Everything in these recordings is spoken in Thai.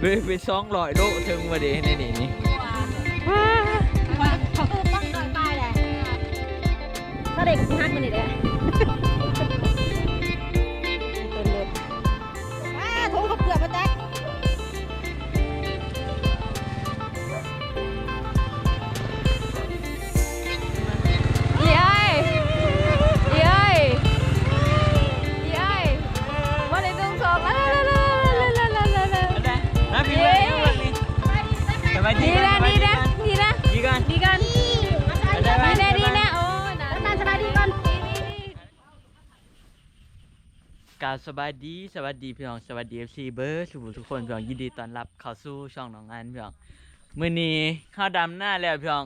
ไปไปสองร้อยโลถึงมาเดในนี่นี่ว่าเขาคือต้องโดนตายแหละถ้าเด็กฮักมันนี่แหละเป็นเด็กอ่าถุงข้าเปลือกมาแจ๊ก สบายดีดีนะดีนะดีนะดีกันดีกันดีนะดีนะโอ้นะนั่นสบายดีก่อนกราบสบายดีสวัสดีพี่น้องสวัสดี FC เบอร์สุทุกคนพี่น้องยินดีต้อนรับเข้าสู่ช่องน้องอันพี่น้องมื้อนี้ข้าวดำหน้าแล้วพี่น้อง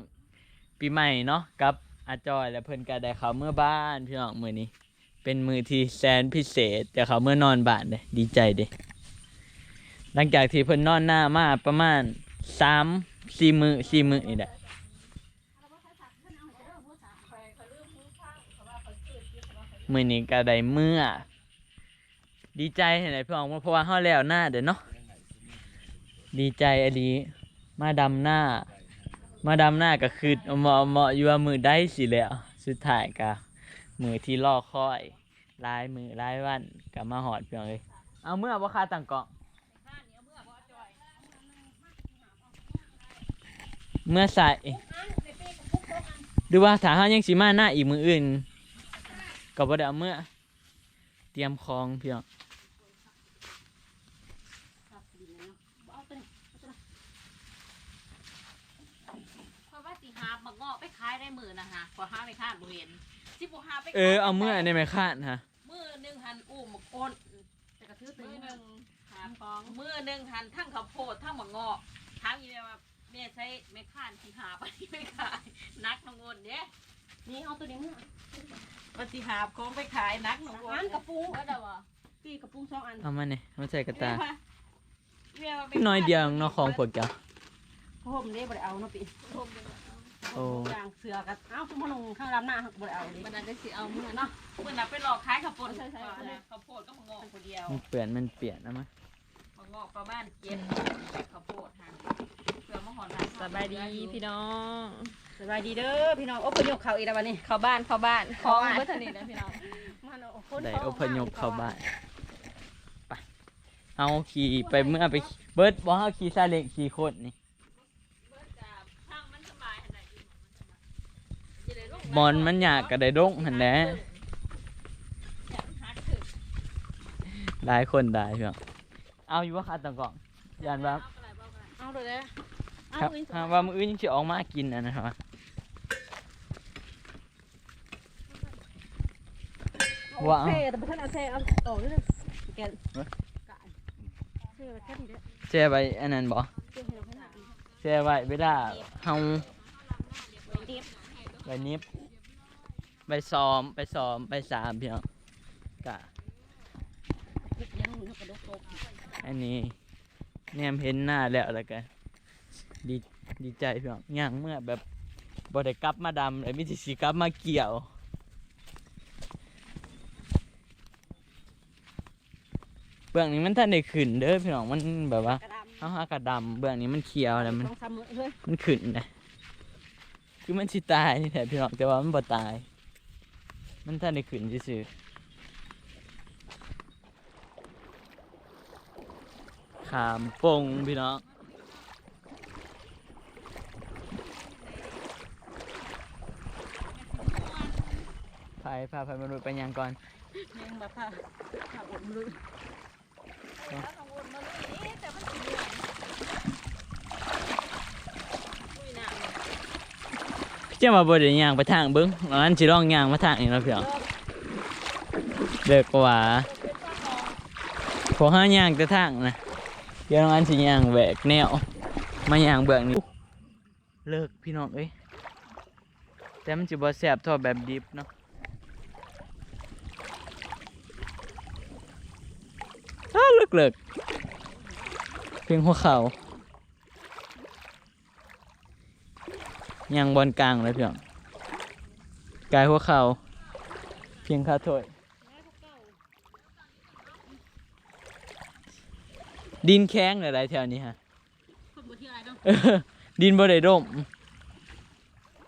ปีใหม่เนาะกับอาจอยและเพิ่นก็ได้เข้าเมื่อบ้านพี่น้องมื้อนี้ เป็นมือที่แสนพิเศษแต่เขาเมื่อนอนบ้านเด้ดีใจเด้หลังจากที่เพิ่นนอนหน้ามาประมาณ สามสี่มือสี่มือนี่แหละมือนี้ก็ได้เมื่อ ดีใจเห็นไหมพี่น้องเพราะว่าเขาแล้วหน้าเด้อเนาะดีใจอดีมาดำหน้า มาดำหน้าก็คือเหมาะเหมาะอยู่ว่ามือได้สิแล้วสุดท้ายก็มือที่ล่อคอยลายมือลายวันกับมาหอดเพียงเลยเอาเมื่อว่าคาต่างเกาะ เมื่อใส่ดูว่าถ้าเขายังสีมาหน้าอีกมืออื่นก็บ่ได้เอาเมื่อ เตรียมคองเพียงเพราะว่าสิหาบักเงาะไปขายได้มือนะฮะพอหาไม่คาดบ่เห็นสิบ่หาไปเออเอาเมื่อในไม่คาดฮะมือหนึงหันอุ้มบักอ้นแต่กระทืบมือหนึงหาฟองมือหนึงหันทั้งข้าวโพดทั้งบักเงาะถามอีแม่ว่า แม่ใช้แม่ข้านสิหาไปไม่ขาย นักน้องอ้นเด้นี่เอาตัวนี้มึงว่าสิหาของไปขายนักน้องอ้อันนกระปุกว่าเด้อว่าพี่กระปุกสองอันเอามาเนี่ยเอาใส่กระตาแม่ว่าไปน้อยเดียวเนาะของพวกเจ้าผมได้บ่ได้เอาเนาะปีโอ้ยางเสือกับเอ้าคุณพ่อลงข้างลำหน้าหักบ่ได้เอาดิมันน่าจะสิเอามือเนาะเพิ่นน่ะไปหลอกขายข้าวโพดใช่ๆข้าวโพดก็บักเงาะคนเดียวมันเปลี่ยนมันเปลี่ยนนะมั้ยบักเงาะประมาณเจ็ดข้าวโพดหาเพื่อมาหอนหาสบายดีพี่น้องสบายดีเด้อพี่น้องโอ้ประโยคเขาอีกแล้ววันนี้เข้าบ้านเข้าบ้านของเพื่อนนี่นะพี่น้องมันเอาคนได้เข้าอพยพเข้าบ้านไปเอาขี่ไปเมื่อไปเบิร์ดบอกเอาขี่ซาเล้งขี่โคตรนี่ช่างมันสบายขนาดนี้จะได้ลงบอลมันอยากกระไดดงหันแหละหักถึงหลายคนได้เพียงเอาอยู่ว่าคาตังกล่องยานว่าเอาเลยเลยเอา ครับอีกหาว่ามืออื่นยังสิออกมากินอันนะครับว่าเท่แต่บ่ทันเอาเท่เอาออกเลยแกนกะเท่แค่นี้เด้อแช่ไว้อันนั้นบ่เท่ให้เราขนาดนี้แช่ไว้เวลาเฮาเด็บไปนิบไปซ้อมไปซ้อมไปสามเพียงกะเด็บยังมันกระดกตกอันนี้แนมเห็นหน้าแล้วแล้วกัน ดีดีใจเพียงย่างเมื่อแบบบ่ได้กลับมาดำเลยมิสิสิกลับมาเกี่ยวเบื้องนี้มันท่านได้ขึ้นเด้อพี่น้องมันแบบว่ากระดำเอาหากระดำเบื้องนี้มันเขียวแล้วมันสองสามมื้อเลยมันขึ้นนะคือมันสิตายนี่แหละพี่น้องแต่ว่ามันบ่ตาย มันท่านได้ขึ้นซื่อๆขามปงพี่น้อง พายพาพายมาดูไปยังก่อนยังแบบว่าถ้าอดมือเจ้ามาบ่ได้ย่างไปทางเบิ้งอันนั้นสิลองย่างมาทางนี้แล้วพี่น้องเลิกกว่าพวกเฮาย่างแต่ทางนะเดี๋ยวน้องอันสิย่างแหวกแนวมาย่างเบื้องนี้เลิกพี่น้องเอ้ยแต่มันสิบ่แซ่บเท่าแบบดิบเนาะอ้าเลิกเลิกเพียงหัวเข่าย่างบอลกลางเลยพี่องกายหัวเข่าเพียงขาถอยดินแข็งอะไรแถวนี้ฮะคนบ่ที่อะไรเนาะเออดินบ่ได้ร่ม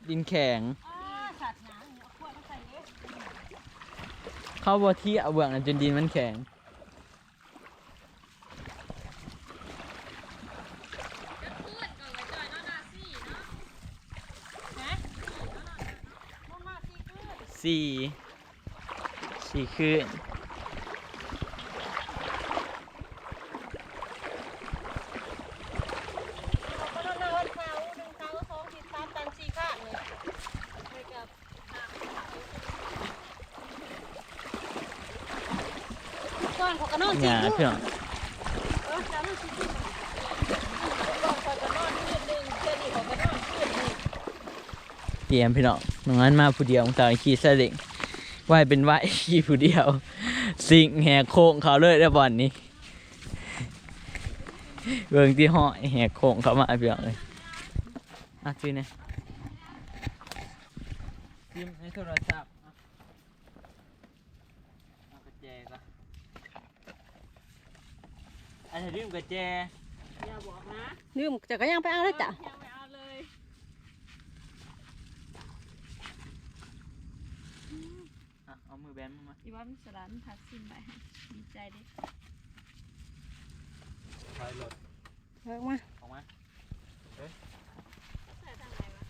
ดินแข็งเข้าบ่ที่เอาเบื้องจนดินมันแข็งมาสิขึ้น สี่สี่คืน เราก็ต้องเดินเสาหนึ่งเสาสองสี่สามตัน สี่ข้างเลยไปกับก่อนเขาก็นอนหสี่ญ้าคืนเออจำมันสี่คืนก่นเขาก็นอนคืนหนึ่งเชื่อดีเขาก็นอนคืนหนึ่งเตรียมพี่น้อง น้องอันมาผู้เดียวของตาขี่ซาเล้งว่ายเป็นว่ายขี่ผู้เดียว สิงแหกโค้งเขาเลยได้บอนนี้เบิ่งที่ห้อยแหกโค้งเขามาเพี่น้องเลยอะซื้อเนี่ยซิมในโทรศัพท์อะเอากระแจก่อนอันนี้ลืมกระแจอย่าบอกนะลืมจะก็ยังไปเอาแล้วจ้ะ ยังไม่เอาเลย อ่ะเอามือแบนมาอีว่ามีสลันพัดซิมไปให้ดีใจเดิถอยรถเออมาออกมา ใส่ทางไหนวะ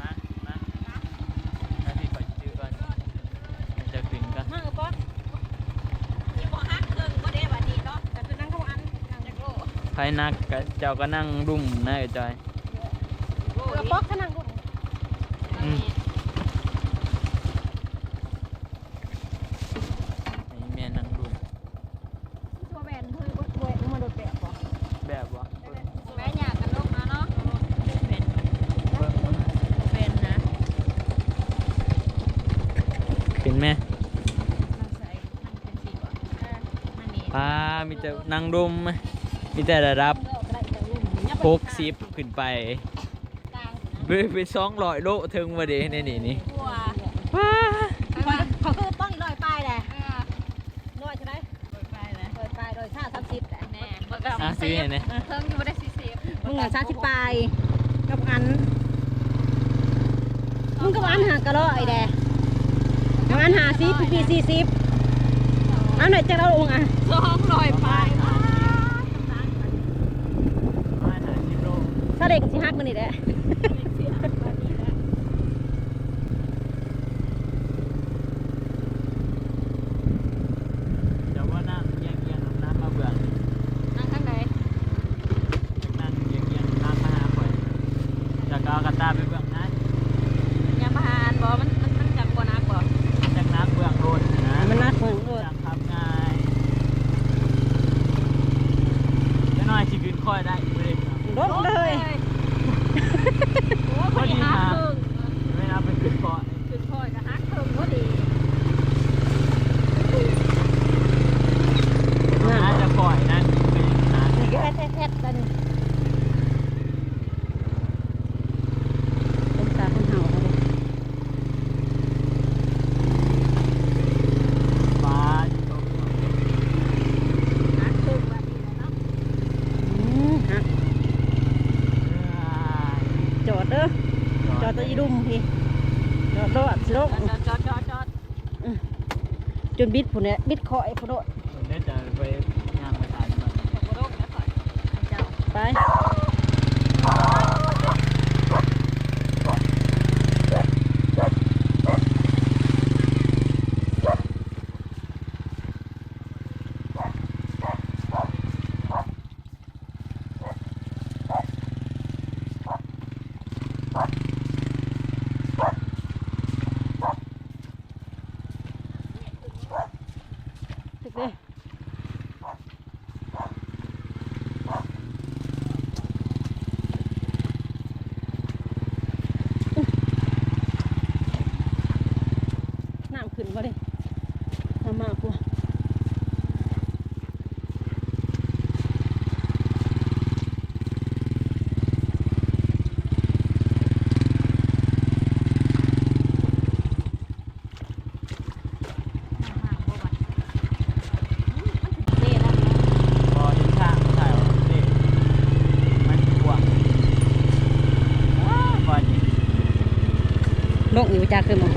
มามาถ้าพี่ขอชื่อก่อนจะขึ้นก็ มาเออป๊อก ที่บ่ฮักเครื่องบ่ได้บัดนี้เนาะ แต่คือนั่งทุกอันนั่ง จักโล ไพนักก็เจ้าก็นั่งรุ่มนะไอ้จอยโลเออป๊อกถ้านั่งทุกอืม ไอ้แม่นั่งรุ่มตัวแบนเพื่อนก็ตัวมันโดดแบบบ่แบบว่าแม่อยากกันลงนะเนาะเป็นเบิ่งเป็นนะเป็นแม่เราใส่นั่งเป็นสีก่อนนั่นนี่ พามีแต่นั่งรุ่มมี แต่ระดับเราก็ได้แต่รุ่นหกสิบขึ้นไปกลางไปไปสองร้อยโลถึงมาเดในนี่นี่บัวว้าเขาเขาคือป้องลอยปลายแหละเออลอยใช่ไหมเปิดไปแล้วลอยปลายลอยชาสามสิบแหละแน่เบิกกับอะซื้อเห็นไหมเทิงอยู่บ่ได้สี่สิบมึงอะชาสิบปลายกับอันมึงกับอันหากระโลไอ้แดกับอันหาสิบปีสี่สิบอันไหนจะเราลงอะสองร้อยไป มาหาสิบโล ถ้าเด็กสิฮักมันนี่แหละ เดี๋ยวว่านั่งเอียงเอียงน้ำมาเบื่อ นั่งข้างไหน นั่งเอียงเอียงน้ำมาหาข่อยจะก็เอากระตาไปเบื้องนั้น ยามพานบ่มันมันมันจับกว่านักบ่ จากน้ำเบื้องโรดนะ มันนัดเหมือนเออ จังครับง่ายจะน้อยชิคืนค่อยได้อีกเลยครับ ลงเลย โอ้พอดีฮักครึ่ง ไม่นับเป็นคืนก่อน ขึ้นคอยก็ฮักครึ่งพอดี น่าจะปล่อยนะเป็นนะ นี่ก็แอดแอดแอดกันเป็นตาคนเห่าเขาดิ ฟ้าที่ตก ฮักครึ่งแบบนี้เนาะ อืมฮะจอดเด้อจอดตัวยีดุมพี่จอดรอดสิลง จอดจอดจอดจอด จ นบิดผุนเนี่ยบิดคอยผุนโดดได้จะไปงานประธานมาขอบคุณลูกนะข่อยเจ้าไปตึกเลย ลงอยู่จากคือมึง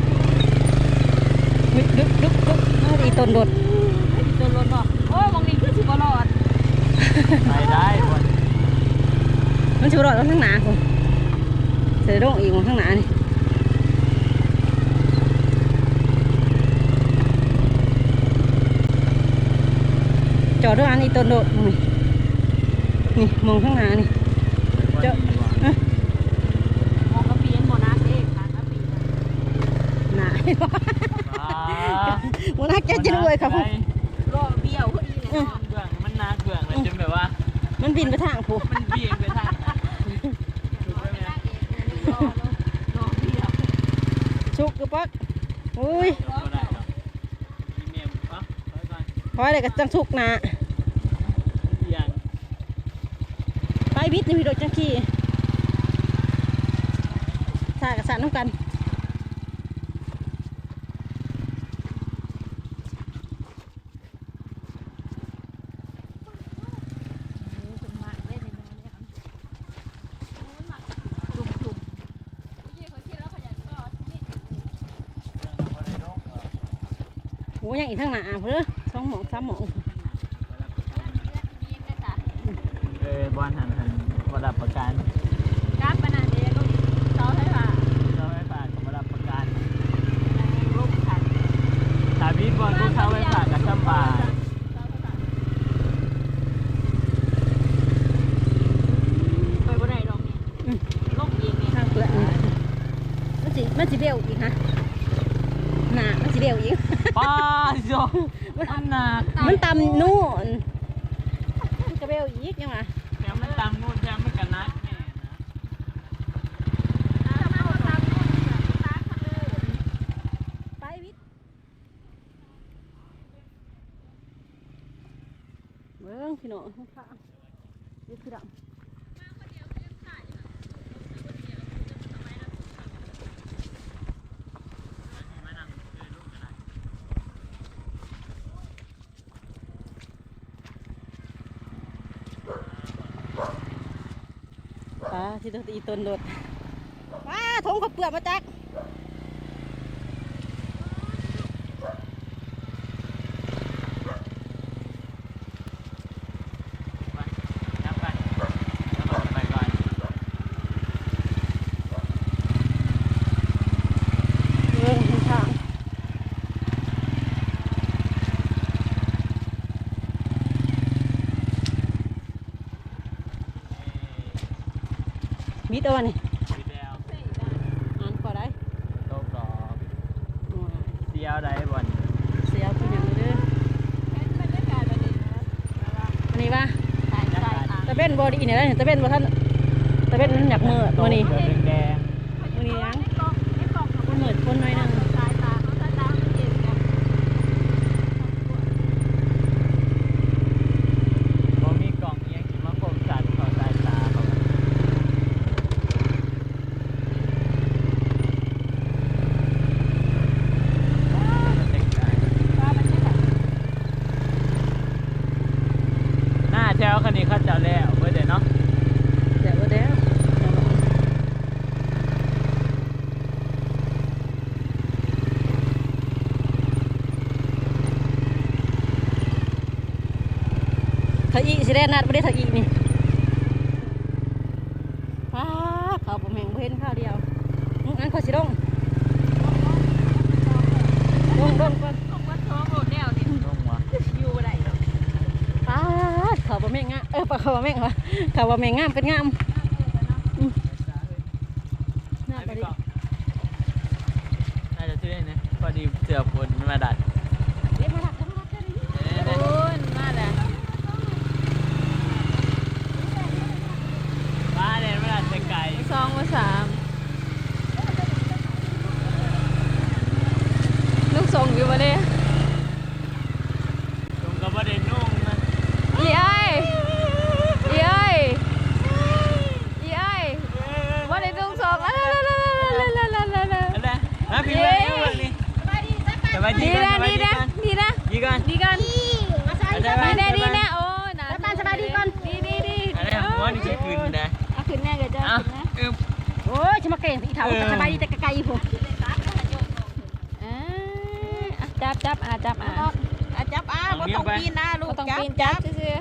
ดึกดึกดึกดึกเอาอีต้นโดดโดนรถบอกโอ้ยมองนี่คือสิบรอดไปได้บนมันชูรอดลงข้างหน้าคุณเสือลงอีกข้างหน้านี่จอดด้วยอันนี้ต้นโดดนี่นี่มองข้างหน้านี่เจ้า มองกระปีนหมดนะเอ๊ะทางกระปีน หนาอ่าวันนักแกจะรวยครับผมรอเบี้ยวพอดีเลยเนาะเบื้องมันนาเบื้องเลยจนแบบว่า มันบินไปทางผมมันเบี่ยงไปทางถูกไหมแม่รอรอเบี้ยวชุกกระปักอุ้ยบ่ได้หรอกอีเมลปะไปก่อนพออะไรก็จังชุกหนาเบี่ยงไปวิทย์นี่พี่โดดจังขี้สากับสาน้ำกัน โอ้ยังอีกทางหน้าเพื่อสองหมองสามหมองเออบอลหันหันระดับประกันการปนาเดียก็เสาไฟฟ้าเสาไฟฟ้ากับระดับประกันลูกขันถ้ามีบอลพวกเสาไฟฟ้ากับสบายไปบ่ได้ดอกเนี่ยลงเองเนี่ยทางเปลือกนี่มันสิมันสิเบี้ยวอีกฮะหนามันสิเบี้ยวอีก ป้าโยมันหนักมันต่ำนู่นมันก็เบี้ยวอีกยังไงแถมมันตามนู่นแถมมันกันนักแม่นะไปวิทย์เบิ้งพี่น้องค่ะเดี๋ยวคือดำ ที่ต้องตีต้นโดดว้าทงข้าวเปลือกมาจัก ไปนับไปแล้วมันไปก่อน เรื่องทาง มิดเอาวะนี่วิดีโออ่านก็ได้โตกรอบอ๋อเสียวได้บอลเสียตัวอย่างนี้เด้ออันนี้ป่ะใช่ใช่ค่ะตะเบ็นบอดีเนี่ยตะเบ็นบ่ท่านตะเบ็นมันอยากมืดมื้อนี้เดี๋ยวแดงมื้อนี้ยังมันมืดคนหน่อยหนึง สายตาเขาสายตาเขาเย็นกัน ๆบ่มีกล่องเอียงกินมาคมสัตว์เขาสายตาเขาหน้าแถวคันนี้เขาจะแล้วเพื่อเดี๋ยวเนาะ เดี๋ยวบ่แล้วถ้าอีสิได้นัดบ่ได้ถ้าอีนี่ป้าเขาบ่แม่งบ่เห็นข้าวเดียวอื้ออันเขาสิลงลงลงก่อน ลงวัดท้องโหดแนวนี่ ลงวะ อยู่บ่ได้ดอก ป้าดเขาบ่แม่งงาม เออปลาเขาบ่แม่งวะเขาบ่แม่งงามเป็นงามงามไปไปดิก่อนน่าจะชื่อไอ้นะพอดีเสือฝนมันมาดัดเดี๋ ดีนะดีนะดีนะดีกันดีกันดีนะดีนะโอ้นาสบายสบายดีกันดีดีดีอะไรหัวนี่คือคืนนะขึ้นแน่เลยจ้ะคืะโอ้ยชมาเก่งอีเถาสบายดีแต่ไกลอๆผมจับจับอะจับอะจับอะบ่ต้องปีนนะลูกจับจับซื่อ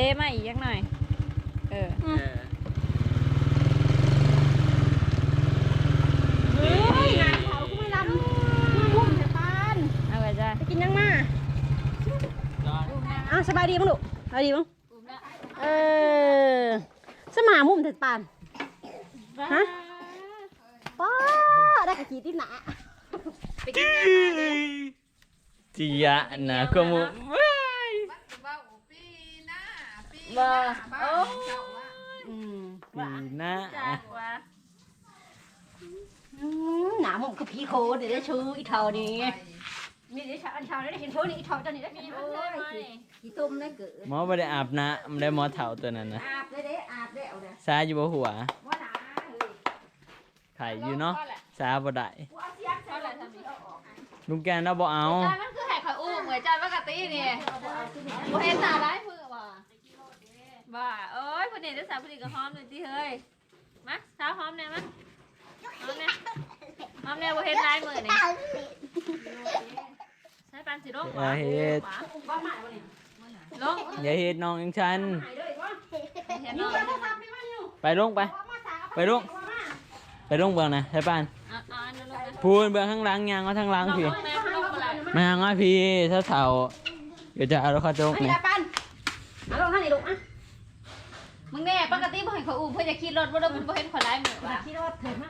ต้มาอีกจักหน่อย เออเออเฮ้ยงานเขาก็ไม่ลำมามุ่งแต่ปานเอาไปจ้าไปกินยังมาได้อ้าวสบายดีมั้งลูกสบายดีมั้งเออสมามุ่งแต่ปานฮะป้าได้กะจีที่หนาจียะนะก็มูว้าย บ่โอ้อืมปีหน้าจักว่าอืมหนามุ่งคือพี่โคเดี๋ยวได้ชูอีเท่านี้มีเดี๋ยวชาอันเท่าได้เห็นโชว์นี่อีเท่าเจ้านี่ได้มีโอ้โอ้ยยอีต้มได้เกิดหมอบ่ได้อาบน้ำได้หมอเฒ่าตัวนั้นนะอาบได้เด้อาบได้เอาเด้อซาอยู่บ่หัวว่าหนาเฮ้ยไข่อยู่เนาะซาบ่ได้กูเอาเสียงใส่ลงนี่เอาออกลุงแกนเราบ่เอาจานมันคือให้ข่อยอุ้มเหมือนจานปกตินี่บ่เห็นหน้าร้ายมือ บ่บ่เอ้ยผู้นี้ได้สาวผู้นี้ก็หอมเลยติเฮ้ยมาสาวหอมแน่มาหอมแน่หอมแน่บ่เห็นร้ายมือนี่ใช้ปานสิลงอย่าเฮ็ดว่าหมายว่านี่ลงอย่าเฮ็ดน้องจังฉันหายเลยว่าเห็นนี่เนาะโทรศัพท์นี่มาอยู่ไปลงไปว่ามาสาไปลูกไปลงเบิ่งนะใช่ป่านอะอะนั่นลงนะพูนเบิ่งข้างหลังยางเอาทางหลังลงพี่ลงแม่ลงอะไรมาหางว่าพี่ถ้าเฒ่าเดี๋ยวจะเอารถเข้าจกอันนี้ นี่ ละปันเอาลงท่านนี่ลูกอะ มึงแน่ปกติบ่ ให้ข่อยอุ้เพิ่นจะขี่รถบ่ได้มันบ่เห็นข่อยร้ายมือมาว่ะคิดว่าเถิดมา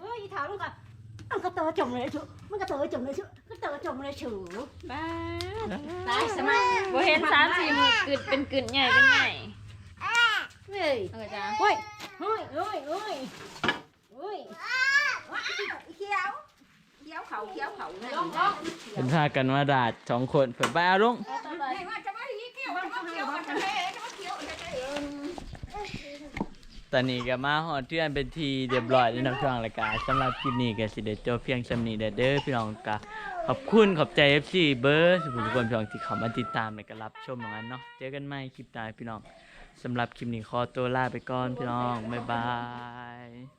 เอ้ยอีเท้าลูกอะมันก็เตอจมเลยชูมันก็เตอจมเลยชูก็เตอจมเลยชูบ้าตายสมัยบ่เห็นสามสี่มือกึดเป็นกึดใหญ่เป็นใหญ่เฮ้ยเออจ้าเฮ้ยเฮ้ยเฮ้ยเฮ้ยเฮ้ยว้าวเขียวเขียวเขาเขียวเขาเนี่ยลงลงเป็นพากันมาดาดสองคนเพิ่นไปเอาลงไหนว่าจะมาอีเขียวมันเขียวจะเละจะมาเขียวจะเละ ตอนนี้ก็มาหอดเทือนเป็นทีเรียบร้อยแล้วนะพี่น้องรายการสำหรับคลิปนี้ก็สิเดจบเพียงสำนีเด้อเด้อพี่น้องก็ขอบคุณขอบใจ FC เบอร์ทุกคนพี่น้องที่เข้ามาติดตามและก็รับชมเหมือนกันเนาะเจอกันใหม่คลิปหน้าพี่น้องสำหรับคลิปนี้ขอตัวลาไปก่อนพี่น้องบ๊ายบาย